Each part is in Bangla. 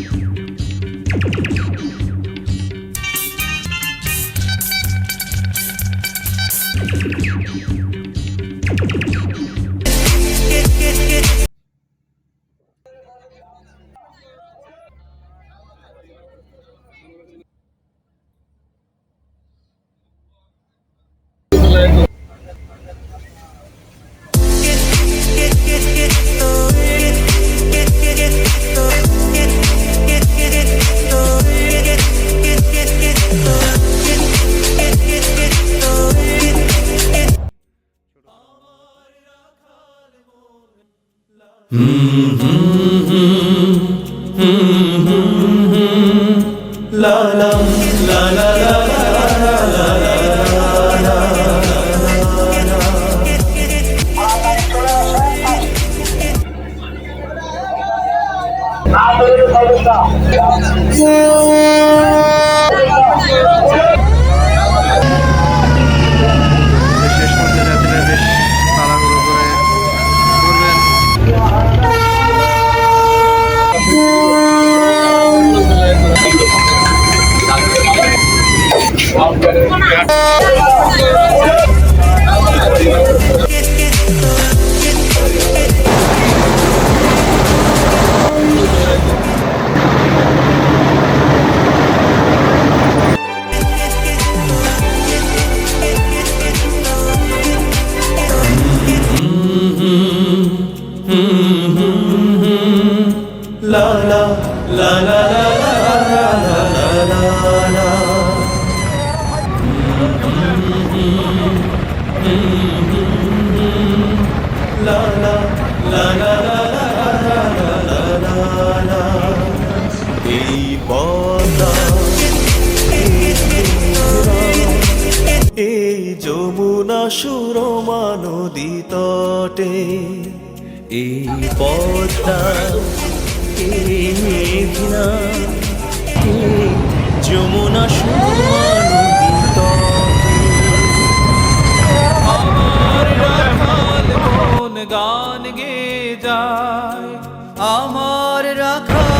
you. শেষ পদ্মা এই যমুনা সুরমা নদী তটে, এই পদ্মা মেঘনা যমুনা সুরমা নদী গান গে যায়, আমার রাখাল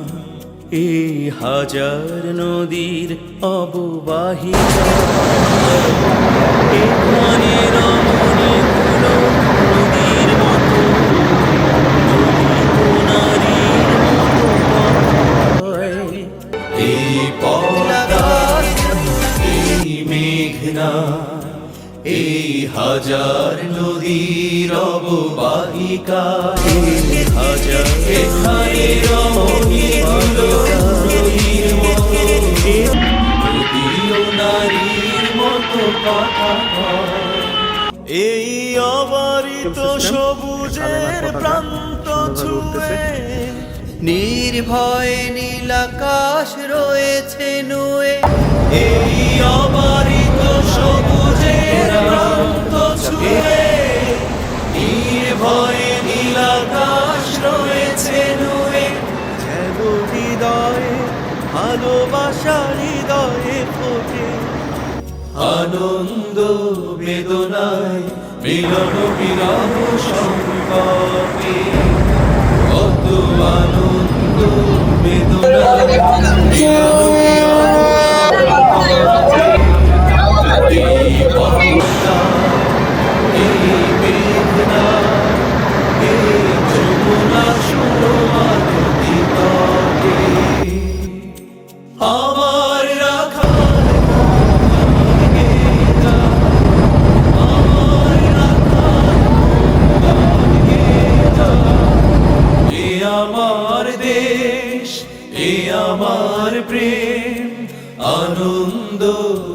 এই হাজার নদীর অববাহিকা। এখানে রমণীগুলো নদীর মতো মেঘনা হাজার নদীর অববাহিকা এই হাজার এখানে রমণীগুলো নদীর মতো নারীর মতো কথা এই অবারিত সবুজের প্রান্ত ছুঁয়ে নির্ভয় নীলাকাশ রয়েছে নুয়ে। ভালোবাসা হৃদয়ে ফোটে। আনন্দ বেদনায় বিলন বিরহ সংকটে।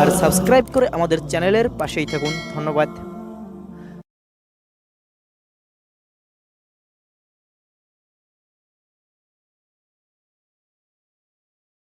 আর সাবস্ক্রাইব করে আমাদের চ্যানেলের পাশেই থাকুন। ধন্যবাদ।